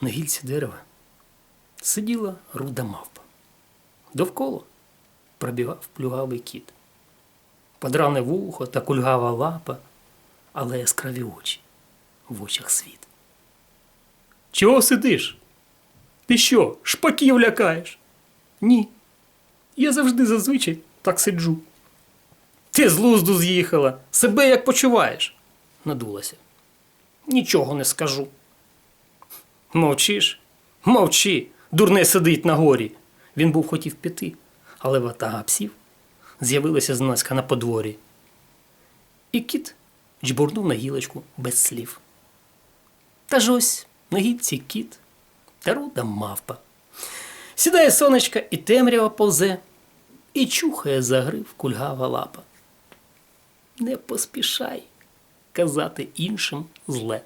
на гільці дерева сиділа руда мавпа. Довкола пробігав плюгавий кіт. Подране вухо та кульгава лапа, але яскраві очі в очах світ. Чого сидиш? Ти що, шпаків лякаєш? Ні. Я завжди зазвичай так сиджу. Ти з лузду з'їхала, себе як почуваєш? надулася. Нічого не скажу. Мовчиш? Мовчи, дурне сидить на горі. Він був хотів піти, але ватага псів з'явилася знацька на подворі. І кіт джбурнув на гілочку без слів. Та ж ось на гілці кіт та руда мавпа. Сідає сонечка і темрява повзе, і чухає за грив кульгава лапа. Не поспішай казати іншим зле.